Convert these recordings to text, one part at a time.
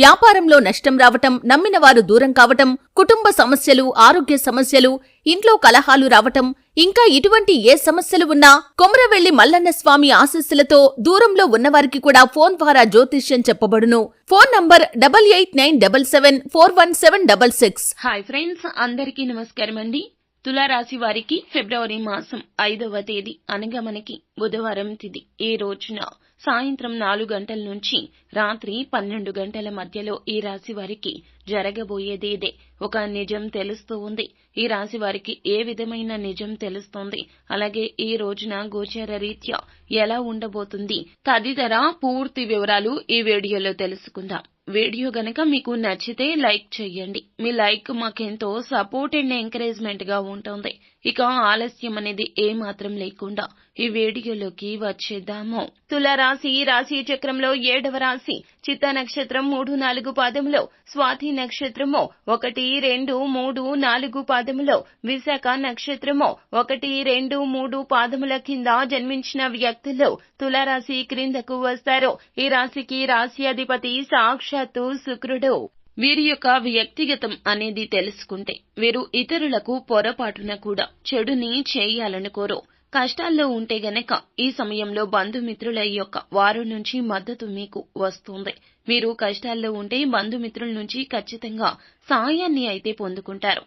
వ్యాపారంలో నష్టం రావటం నమ్మిన వారు దూరం కావటం కుటుంబ సమస్యలు ఆరోగ్య సమస్యలు ఇంట్లో కలహాలు రావటం ఇంకా ఇటువంటి ఏ సమస్యలు ఉన్నా కొమరవెల్లి మల్లన్న స్వామి ఆశస్సులతో దూరంలో ఉన్నవారికి కూడా ఫోన్ ద్వారా జ్యోతిష్యం చెప్పబడును. Phone number double eight nine double seven four one seven double six. Hi friends అందరికీ నమస్కారం అండి. తులారాశి వారికి ఫిబ్రవరి మాసం ఐదవ తేదీ అనగా మనకి బుధవారం తిది. ఈ రోజున సాయంత్రం నాలుగు గంటల నుంచి రాత్రి పన్నెండు గంటల మధ్యలో ఈ రాశి వారికి జరగబోయేదేదే ఒక నిజం తెలుస్తూ ఉంది. ఈ రాశి వారికి ఏ విధమైన నిజం తెలుస్తోంది? అలాగే ఈ రోజున గోచర రీత్యా ఎలా ఉండబోతుంది? తదితర పూర్తి వివరాలు ఈ వీడియోలో తెలుసుకుందాం. వీడియో గనక మీకు నచ్చితే లైక్ చేయండి. మీ లైక్ మాకెంతో సపోర్ట్ అండ్ ఎంకరేజ్మెంట్గా ఉంటుంది. ఇక ఆలస్యం అనేది ఏ మాత్రం లేకుండా ఈ వీడియోలోకి వచ్చేద్దాము. తులారాశి రాశి చక్రంలో ఏడవ రాశి. చిత్త నక్షత్రం మూడు నాలుగు పాదములో స్వాతి నక్షత్రము ఒకటి రెండు మూడు నాలుగు పాదములో విశాఖ నక్షత్రము ఒకటి రెండు మూడు పాదముల కింద జన్మించిన వ్యక్తులు తులారాశి క్రిందకు వస్తారు. ఈ రాశికి రాశి అధిపతి సాక్షాత్తు శుక్రుడు. వీరి యొక్క వ్యక్తిగతం అనేది తెలుసుకుంటే వీరు ఇతరులకు పొరపాటున కూడా చెడుని చేయాలనుకోరు. కష్టాల్లో ఉంటే గనక ఈ సమయంలో బంధుమిత్రుల యొక్క వారు నుంచి మద్దతు మీకు వస్తుంది. మీరు కష్టాల్లో ఉంటే బంధుమిత్రుల నుంచి ఖచ్చితంగా సహాయాన్ని అయితే పొందుకుంటారు.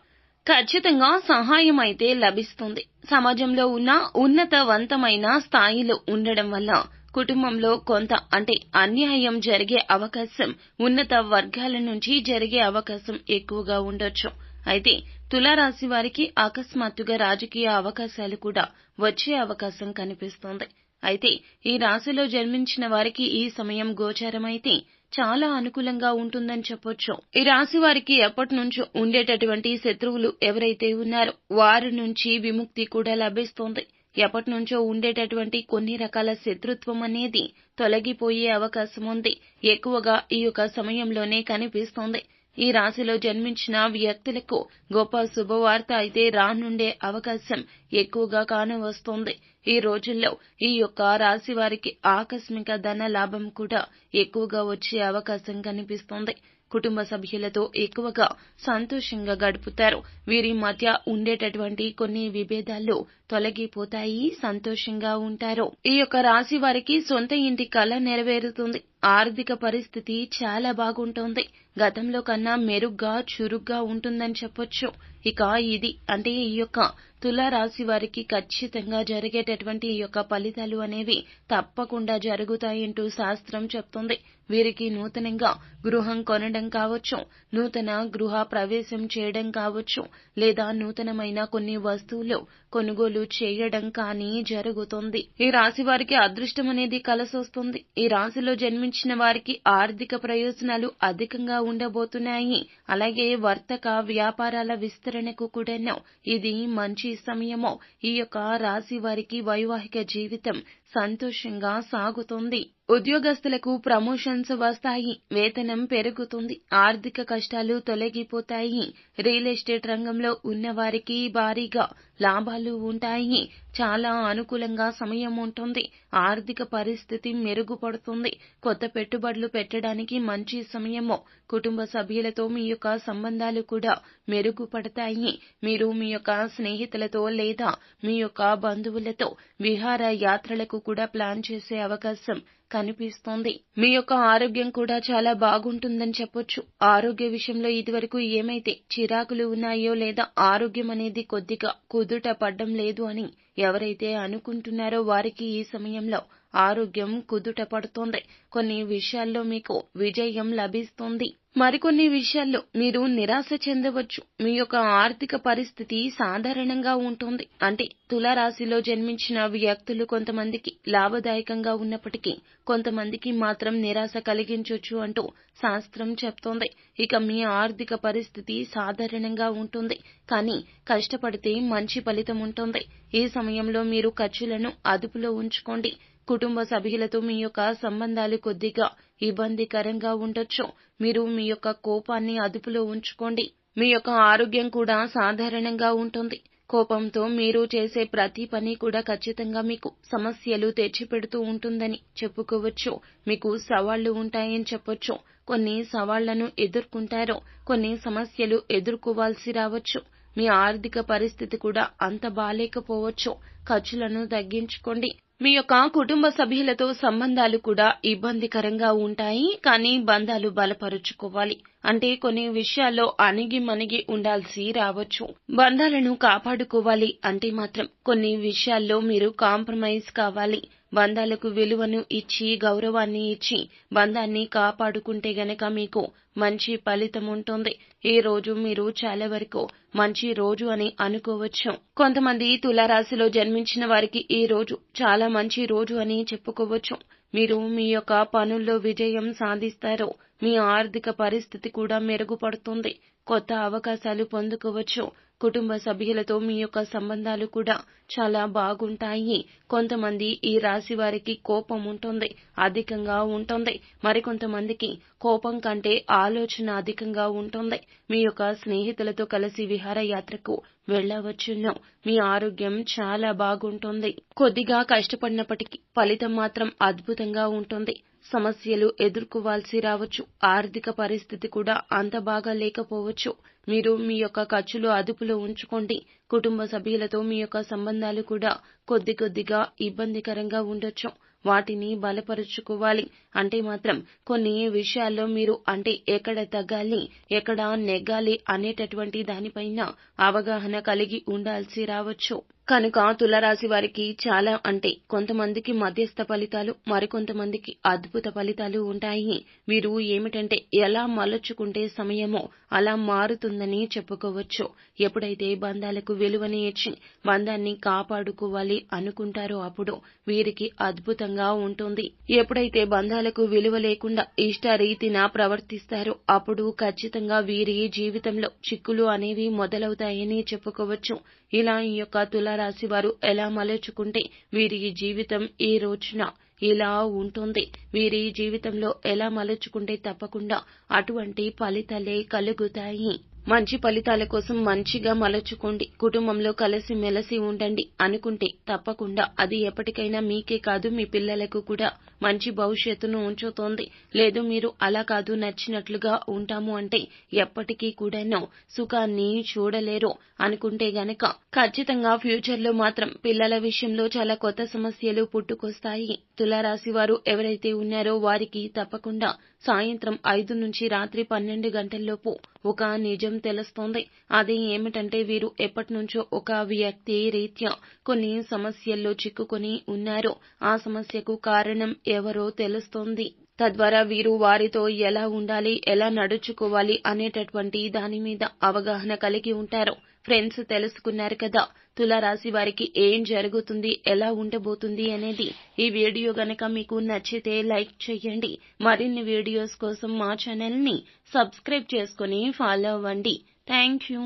ఖచ్చితంగా సహాయం అయితే లభిస్తుంది. సమాజంలో ఉన్న ఉన్నతవంతమైన స్థాయిలో ఉండడం వల్ల కుటుంబంలో కొంత అంటే అన్యాయం జరిగే అవకాశం ఉన్నత వర్గాల నుంచి జరిగే అవకాశం ఎక్కువగా ఉండొచ్చు. అయితే తులారాశి వారికి అకస్మాత్తుగా రాజకీయ అవకాశాలు కూడా వచ్చే అవకాశం కనిపిస్తోంది. అయితే ఈ రాశిలో జన్మించిన వారికి ఈ సమయం గోచారమైతే చాలా అనుకూలంగా ఉంటుందని చెప్పొచ్చు. ఈ రాశి వారికి ఎప్పటి నుంచో ఉండేటటువంటి శత్రువులు ఎవరైతే ఉన్నారో వారి నుంచి విముక్తి కూడా లభిస్తోంది. ఎప్పటి నుంచో ఉండేటటువంటి కొన్ని రకాల శత్రుత్వం అనేది తొలగిపోయే అవకాశం ఉంది. ఎక్కువగా ఈ యొక్క సమయంలోనే కనిపిస్తోంది. ఈ రాశిలో జన్మించిన వ్యక్తులకు గొప్ప శుభవార్త అయితే రానుండే అవకాశం ఎక్కువగా కానవస్తోంది. ఈ రోజుల్లో ఈ యొక్క రాశి వారికి ఆకస్మిక ధన లాభం కూడా ఎక్కువగా వచ్చే అవకాశం కనిపిస్తోంది. కుటుంబ సభ్యులతో ఎక్కువగా సంతోషంగా గడుపుతారు. వీరి మధ్య ఉండేటటువంటి కొన్ని విభేదాలు తొలగిపోతాయి సంతోషంగా ఉంటారు. ఈ యొక్క రాశి వారికి సొంత ఇంటి కళ నెరవేరుతుంది. ఆర్థిక పరిస్థితి చాలా బాగుంటుంది. గతంలో కన్నా మెరుగ్గా చురుగ్గా ఉంటుందని చెప్పొచ్చు. ఇక ఇది అంటే ఈ యొక్క తులారాశి వారికి ఖచ్చితంగా జరిగేటటువంటి ఈ యొక్క ఫలితాలు అనేవి తప్పకుండా జరుగుతాయంటూ శాస్త్రం చెప్తుంది. వీరికి నూతనంగా గృహం కొనడం కావచ్చు నూతన గృహ ప్రవేశం చేయడం కావచ్చు లేదా నూతనమైన కొన్ని వస్తువులు కొనుగోలు చేయడం కానీ జరుగుతుంది. ఈ రాశి వారికి అదృష్టం అనేది కలసొస్తుంది. ఈ రాశిలో జన్మించిన వారికి ఆర్థిక ప్రయోజనాలు అధికంగా ఉండబోతున్నాయి. అలాగే వర్తక వ్యాపారాల విస్తరణకు కూడాను ఇది మంచి సమయము. ఈ యొక్క రాశి వారికి వైవాహిక జీవితం సంతోషంగా సాగుతుంది. ఉద్యోగస్తులకు ప్రమోషన్స్ వస్తాయి వేతనం పెరుగుతుంది ఆర్థిక కష్టాలు తొలగిపోతాయి. రియల్ ఎస్టేట్ రంగంలో ఉన్నవారికి భారీగా లాభాలు ఉంటాయి. చాలా అనుకూలంగా సమయం ఉంటుంది. ఆర్థిక పరిస్థితి మెరుగుపడుతుంది. కొత్త పెట్టుబడులు పెట్టడానికి మంచి సమయము. కుటుంబ సభ్యులతో మీ యొక్క సంబంధాలు కూడా మెరుగుపడతాయి. మీరు మీ యొక్క స్నేహితులతో లేదా మీ యొక్క బంధువులతో విహార యాత్రలకు కూడా ప్లాన్ చేసే అవకాశం కనిపిస్తోంది. మీ యొక్క ఆరోగ్యం కూడా చాలా బాగుంటుందని చెప్పొచ్చు. ఆరోగ్య విషయంలో ఇదివరకు ఏమైతే చిరాకులు ఉన్నాయో లేదా ఆరోగ్యం అనేది కొద్దిగా కుదుట పడ్డం లేదు అని ఎవరైతే అనుకుంటున్నారో వారికి ఈ సమయంలో ఆరోగ్యం కుదుట పడుతోంది. కొన్ని విషయాల్లో మీకు విజయం లభిస్తుంది. మరికొన్ని విషయాల్లో మీరు నిరాశ చెందవచ్చు. మీ యొక్క ఆర్థిక పరిస్థితి సాధారణంగా ఉంటుంది. అంటే తులారాశిలో జన్మించిన వ్యక్తులు కొంతమందికి లాభదాయకంగా ఉన్నప్పటికీ కొంతమందికి మాత్రం నిరాశ కలిగించొచ్చు అంటూ శాస్త్రం చెప్తోంది. ఇక మీ ఆర్థిక పరిస్థితి సాధారణంగా ఉంటుంది. కానీ కష్టపడితే మంచి ఫలితం ఉంటుంది. ఈ సమయంలో మీరు ఖర్చులను అదుపులో ఉంచుకోండి. కుటుంబ సభ్యులతో మీ యొక్క సంబంధాలు కొద్దిగా ఇబ్బందికరంగా ఉండొచ్చు. మీరు మీ యొక్క కోపాన్ని అదుపులో ఉంచుకోండి. మీ యొక్క ఆరోగ్యం కూడా సాధారణంగా ఉంటుంది. కోపంతో మీరు చేసే ప్రతి పని కూడా ఖచ్చితంగా మీకు సమస్యలు తెచ్చిపెడుతూ ఉంటుందని చెప్పుకోవచ్చు. మీకు సవాళ్ళు ఉంటాయని చెప్పొచ్చు. కొన్ని సవాళ్ళను ఎదుర్కొంటారు. కొన్ని సమస్యలు ఎదుర్కోవాల్సి రావచ్చు. మీ ఆర్థిక పరిస్థితి కూడా అంత బాలేకపోవచ్చు. ఖర్చులను తగ్గించుకోండి. మీ యొక్క కుటుంబ సభ్యులతో సంబంధాలు కూడా ఇబ్బందికరంగా ఉంటాయి కానీ బంధాలు బలపరుచుకోవాలి. అంటే కొన్ని విషయాల్లో అణిగి మణిగి ఉండాల్సి రావచ్చు. బంధాలను కాపాడుకోవాలి అంటే మాత్రం కొన్ని విషయాల్లో మీరు కాంప్రమైజ్ కావాలి. బంధాలకు విలువను ఇచ్చి గౌరవాన్ని ఇచ్చి బంధాన్ని కాపాడుకుంటే గనక మీకు మంచి ఫలితం ఉంటుంది. ఈ రోజు మీరు చాలా వరకు మంచి రోజు అని అనుకోవచ్చు. కొంతమంది తులారాశిలో జన్మించిన వారికి ఈ రోజు చాలా మంచి రోజు అని చెప్పుకోవచ్చు. మీరు మీ యొక్క పనుల్లో విజయం సాధిస్తారు మీ ఆర్థిక పరిస్థితి కూడా మెరుగుపడుతుంది. కొత్త అవకాశాలు పొందుకోవచ్చు. కుటుంబ సభ్యులతో మీ యొక్క సంబంధాలు కూడా చాలా బాగుంటాయి. కొంతమంది ఈ రాశి వారికి కోపం ఉంటుంది అధికంగా ఉంటుంది. మరికొంతమందికి కోపం కంటే ఆలోచన అధికంగా ఉంటుంది. మీ యొక్క స్నేహితులతో కలిసి విహారయాత్రకు వెళ్ళవచ్చును. మీ ఆరోగ్యం చాలా బాగుంటుంది. కొద్దిగా కష్టపడినప్పటికీ ఫలితం మాత్రం అద్భుతంగా ఉంటుంది. సమస్యలు ఎదుర్కోవాల్సి రావచ్చు. ఆర్థిక పరిస్థితి కూడా అంత బాగా లేకపోవచ్చు. మీరు మీ యొక్క ఖర్చులు అదుపులో ఉంచుకోండి. కుటుంబ సభ్యులతో మీ యొక్క సంబంధాలు కూడా కొద్ది కొద్దిగా ఇబ్బందికరంగా ఉండొచ్చు. వాటిని బలపరుచుకోవాలి. అంటే మాత్రం కొన్ని విషయాల్లో మీరు అంటే ఎక్కడ తగ్గాలి ఎక్కడ నెగ్గాలి అనేటటువంటి దానిపైన అవగాహన కలిగి ఉండాల్సి రావచ్చు. కనుక తులరాశి వారికి చాలా అంటే కొంతమందికి మధ్యస్థ ఫలితాలు మరికొంతమందికి అద్భుత ఫలితాలు ఉంటాయి. వీరు ఏమిటంటే ఎలా మలచుకుంటే సమయమో అలా మారుతుందని చెప్పుకోవచ్చు. ఎప్పుడైతే బంధాలకు విలువని ఇచ్చి బంధాన్ని కాపాడుకోవాలి అనుకుంటారో అప్పుడు వీరికి అద్భుతంగా ఉంటుంది. ఎప్పుడైతే బంధాలకు విలువ లేకుండా ఇష్ట రీతిన ప్రవర్తిస్తారో అప్పుడు ఖచ్చితంగా వీరి జీవితంలో చిక్కులు అనేవి మొదలవుతాయని చెప్పుకోవచ్చు. ఇలా ఈ యొక్క తులారాశి వారు ఎలా మలుచుకుంటే వీరి జీవితం ఈ రోజున ఇలా ఉంటుంది. వీరి జీవితంలో ఎలా మలుచుకుంటే తప్పకుండా అటువంటి ఫలితాలే కలుగుతాయి. మంచి ఫలితాల కోసం మంచిగా మలచుకోండి. కుటుంబంలో కలిసి మెలసి ఉండండి అనుకుంటే తప్పకుండా అది ఎప్పటికైనా మీకే కాదు మీ పిల్లలకు కూడా మంచి భవిష్యత్తును ఉంచుతోంది. లేదు మీరు అలా కాదు నచ్చినట్లుగా ఉంటాము అంటే ఎప్పటికీ కూడాను సుఖాన్ని చూడలేరు అనుకుంటే గనక ఖచ్చితంగా ఫ్యూచర్లో మాత్రం పిల్లల విషయంలో చాలా కొత్త సమస్యలు పుట్టుకొస్తాయి. తులారాశి వారు ఎవరైతే ఉన్నారో వారికి తప్పకుండా సాయంత్రం ఐదు నుంచి రాత్రి పన్నెండు గంటల్లోపు ఒక నిజం తెలుస్తోంది. అది ఏమిటంటే వీరు ఎప్పటి నుంచో ఒక వ్యక్తి రీత్యా కొన్ని సమస్యల్లో చిక్కుకొని ఉన్నారు. ఆ సమస్యకు కారణం ఎవరో తెలుస్తోంది. తద్వారా వీరు వారితో ఎలా ఉండాలి ఎలా నడుచుకోవాలి అనేటటువంటి దాని మీద అవగాహన కలిగి ఉంటారు. ఫ్రెండ్స్ తెలుసుకున్నారు కదా తులారాశి వారికి ఏం జరుగుతుంది ఎలా ఉండబోతుంది అనేది. ఈ వీడియో గనక మీకు నచ్చితే లైక్ చేయండి. మరిన్ని వీడియోస్ కోసం మా ఛానల్ని సబ్స్క్రైబ్ చేసుకుని ఫాలో అవ్వండి. Thank you